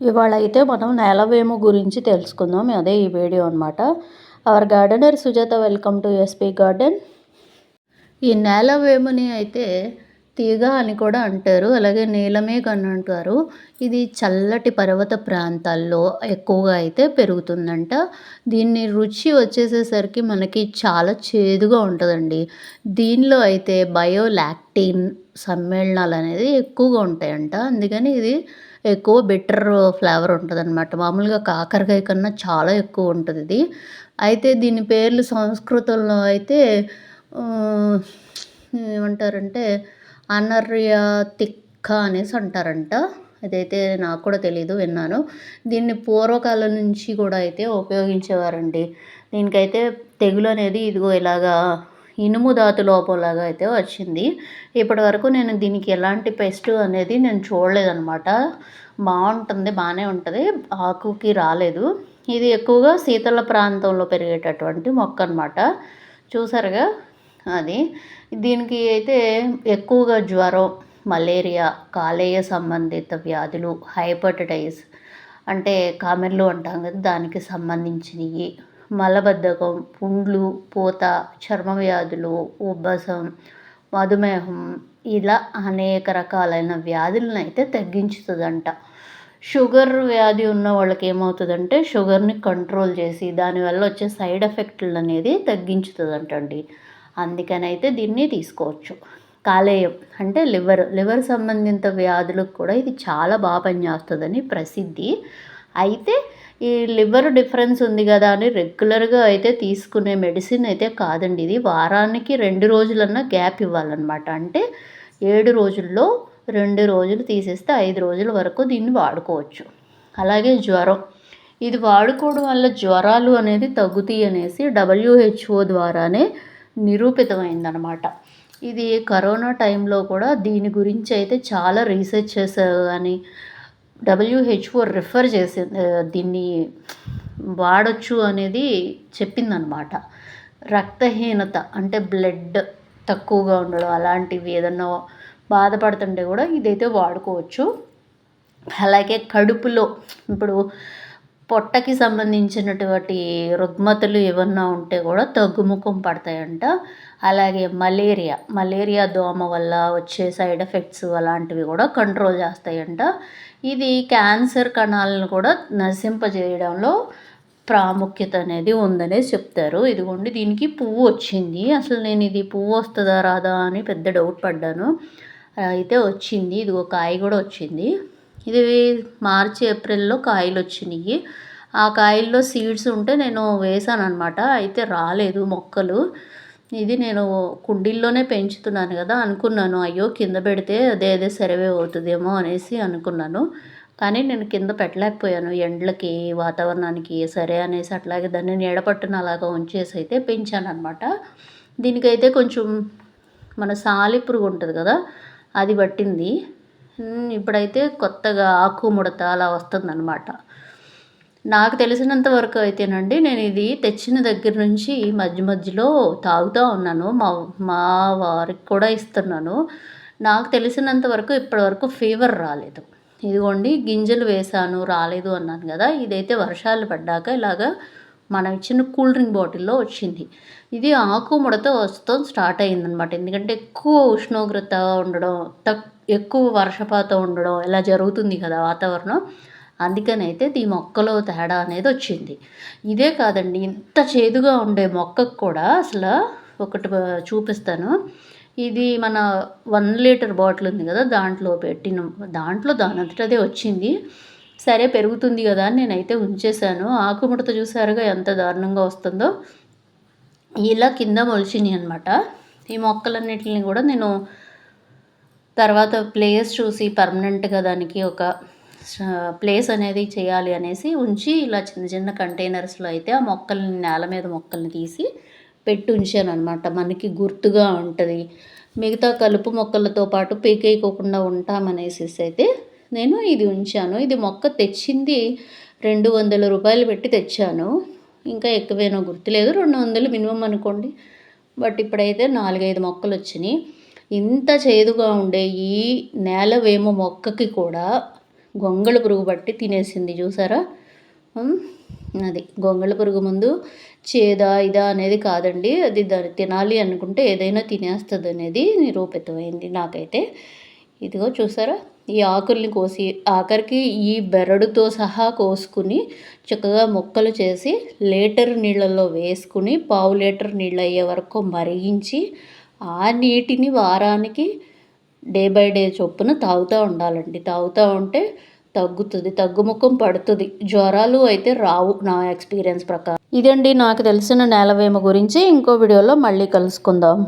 ఇవాళ అయితే మనం నేలవేము గురించి తెలుసుకుందాం. అదే ఈ వీడియో అనమాట our gardener Sujatha welcome to SP garden ఈ నేలవేముని అయితే తీగ అని కూడా అంటారు. అలాగే నీలమేఘ అని అంటారు. ఇది చల్లటి పర్వత ప్రాంతాల్లో ఎక్కువగా అయితే పెరుగుతుందంట. దీన్ని రుచి వచ్చేసేసరికి మనకి చాలా చేదుగా ఉంటుందండి. దీనిలో అయితే బయోలాక్టిన్ సమ్మేళనాలు అనేది ఎక్కువగా ఉంటాయంట. అందుకని ఇది ఎక్కువ బెటర్ ఫ్లేవర్ ఉంటుంది అనమాట మామూలుగా కాకరకాయ కన్నా చాలా ఎక్కువ ఉంటుంది ఇది. అయితే దీని పేర్లు సంస్కృతంలో అయితే ఏమంటారంటే అనర్య తిక్క అనేసి అంటారంట. అదైతే నాకు కూడా తెలియదు విన్నాను. దీన్ని పూర్వకాలం నుంచి కూడా అయితే ఉపయోగించేవారండి. దీనికైతే తెగులు అనేది ఇదిగో ఇలాగా ఇనుము ధాతు లోపంలాగా అయితే వచ్చింది. ఇప్పటి వరకు నేను దీనికి ఎలాంటి పెస్ట్ అనేది నేను చూడలేదనమాట బాగుంటుంది బాగానే ఉంటుంది. ఆకుకి రాలేదు. ఇది ఎక్కువగా శీతల ప్రాంతంలో పెరిగేటటువంటి మొక్క అనమాట చూసారుగా? అది. దీనికి అయితే ఎక్కువగా జ్వరం మలేరియా కాలేయ సంబంధిత వ్యాధులు హైపటటైస్ అంటే కామెర్లు అంటాం కదా దానికి సంబంధించినవి మలబద్ధకం పుండ్లు పూత చర్మ వ్యాధులు ఉబ్బసం మధుమేహం ఇలా అనేక రకాలైన వ్యాధులను అయితే తగ్గించుతుందంట. షుగర్ వ్యాధి ఉన్న వాళ్ళకి ఏమవుతుందంటే షుగర్ని కంట్రోల్ చేసి దానివల్ల వచ్చే సైడ్ ఎఫెక్ట్లు అనేది తగ్గించుతుందంటండి. అందుకనైతే దీన్ని తీసుకోవచ్చు. కాలేయం అంటే లివర్ లివర్ సంబంధిత వ్యాధులకు కూడా ఇది చాలా బాగా పనిచేస్తుందని ప్రసిద్ధి. అయితే ఈ లివర్ డిఫరెన్స్ ఉంది కదా అని రెగ్యులర్గా అయితే తీసుకునే మెడిసిన్ అయితే కాదండి ఇది. వారానికి రెండు రోజులన్నా గ్యాప్ ఇవ్వాలన్నమాట. అంటే ఏడు రోజుల్లో రెండు రోజులు తీసేస్తే ఐదు రోజుల వరకు దీన్ని వాడుకోవచ్చు. అలాగే జ్వరం. ఇది వాడుకోవడం వల్ల జ్వరాలు అనేది తగ్గుతాయి అనేసి డబ్ల్యూహెచ్ఓ ద్వారానే నిరూపితమైందనమాట ఇది కరోనా టైంలో కూడా దీని గురించి అయితే చాలా రీసెర్చ్ చేశారు కానీ డబ్ల్యూహెచ్ఓ రిఫర్ చేసింది దీన్ని వాడచ్చు అనేది చెప్పిందనమాట. రక్తహీనత అంటే బ్లడ్ తక్కువగా ఉండడం అలాంటివి ఏదన్నా బాధపడుతుంటే కూడా ఇదైతే వాడుకోవచ్చు. అలాగే కడుపులో ఇప్పుడు పొట్టకి సంబంధించినటువంటి రుగ్మతలు ఏమన్నా ఉంటే కూడా తగ్గుముఖం పడతాయంట. అలాగే మలేరియా మలేరియా దోమ వల్ల వచ్చే సైడ్ ఎఫెక్ట్స్ అలాంటివి కూడా కంట్రోల్ చేస్తాయంట. ఇది క్యాన్సర్ కణాలను కూడా నశింపజేయడంలో ప్రాముఖ్యత అనేది ఉందనే చెప్తారు. ఇదిగోండి దీనికి పువ్వు వచ్చింది. అసలు నేను ఇది పువ్వు వస్తుందా రాదా అని పెద్ద డౌట్ పడ్డాను. అయితే వచ్చింది. ఇదిగో కాయ కూడా వచ్చింది. ఇది మార్చి ఏప్రిల్లో కాయలు వచ్చినాయి ఆ కాయల్లో సీడ్స్ ఉంటే నేను వేసాను అనమాట అయితే రాలేదు మొక్కలు. ఇది నేను కుండీల్లోనే పెంచుతున్నాను కదా అనుకున్నాను. అయ్యో కింద పెడితే అదే అదే సర్వే అవుతుందేమో అనేసి అనుకున్నాను. కానీ నేను కింద పెట్టలేకపోయాను. ఎండ్లకి వాతావరణానికి సరే అనేసి అట్లాగే దాన్ని నీడపట్టున అలాగా ఉంచేసి అయితే పెంచాను అనమాట దీనికైతే కొంచెం మన సాలిపురుగు ఉంటుంది కదా అది పట్టింది. ఇప్పుడైతే కొత్తగా ఆకు ముడత అలా వస్తుందన్నమాట. నాకు తెలిసినంత వరకు అయితేనండి నేను ఇది తెచ్చిన దగ్గర నుంచి మధ్య మధ్యలో తాగుతూ ఉన్నాను. మా మా వారికి కూడా ఇస్తున్నాను. నాకు తెలిసినంత వరకు ఇప్పటివరకు ఫీవర్ రాలేదు. ఇదిగోండి గింజలు వేసాను రాలేదు అన్నాను కదా ఇదైతే వర్షాలు పడ్డాక ఇలాగా మనం ఇచ్చిన కూల్ డ్రింక్ బాటిల్లో వచ్చింది. ఇది ఆకు ముడత వస్తాం స్టార్ట్ అయిందనమాట ఎందుకంటే ఎక్కువ ఉష్ణోగ్రత ఉండడం తక్ ఎక్కువ వర్షపాతం ఉండడం ఇలా జరుగుతుంది కదా వాతావరణం. అందుకనైతే ఈ మొక్కలో తేడా అనేది వచ్చింది. ఇదే కాదండి ఇంత చేదుగా ఉండే మొక్కకు కూడా అసలు ఒకటి చూపిస్తాను. ఇది మన వన్ లీటర్ బాటిల్ ఉంది కదా దాంట్లో పెట్టిన. దాంట్లో దానంతటదే వచ్చింది. సరే పెరుగుతుంది కదా అని నేనైతే ఉంచేసాను ఆకుముడత చూసారుగా ఎంత దారుణంగా వస్తుందో. ఇలా కింద మొలిచినాయి అనమాట ఈ మొక్కలన్నిటిని కూడా నేను తర్వాత ప్లేస్ చూసి పర్మనెంట్గా దానికి ఒక ప్లేస్ అనేది చేయాలి అనేసి ఉంచి ఇలా చిన్న చిన్న కంటైనర్స్లో అయితే ఆ మొక్కల్ని నేల మీద మొక్కల్ని తీసి పెట్టి ఉంచాను అనమాట మనకి గుర్తుగా ఉంటుంది. మిగతా కలుపు మొక్కలతో పాటు పీకేయకోకుండా ఉంటామనేసి అయితే నేను ఇది ఉంచాను. ఇది మొక్క తెచ్చింది రెండు వందల రూపాయలు పెట్టి తెచ్చాను. ఇంకా ఎక్కువేనో గుర్తులేదు. రెండు వందలు మినిమం అనుకోండి. బట్ ఇప్పుడైతే నాలుగైదు మొక్కలు వచ్చినాయి. ఇంత చేదుగా ఉండే ఈ నేల వేమ మొక్కకి కూడా గొంగళ పురుగు పట్టి తినేసింది చూసారా? అది గొంగళ పురుగు ముందు చేదా ఇదా అనేది కాదండి. అది దాన్ని తినాలి అనుకుంటే ఏదైనా తినేస్తుంది అనేది నిరూపితమైంది నాకైతే. ఇదిగో చూసారా? ఈ ఆకుల్ని కోసి ఆఖరికి ఈ బెరడుతో సహా కోసుకుని చక్కగా ముక్కలు చేసి లీటర్ నీళ్ళల్లో వేసుకుని పావు లీటర్ నీళ్ళు అయ్యే వరకు మరిగించి ఆ నీటిని వారానికి డే బై డే చొప్పున తాగుతూ ఉండాలండి. తాగుతూ ఉంటే తగ్గుతుంది తగ్గుముఖం పడుతుంది. జ్వరాలు అయితే రావు నా ఎక్స్పీరియన్స్ ప్రకారం. ఇదండి నాకు తెలిసిన నేలవేమ గురించి. ఇంకో వీడియోలో మళ్ళీ కలుసుకుందాం.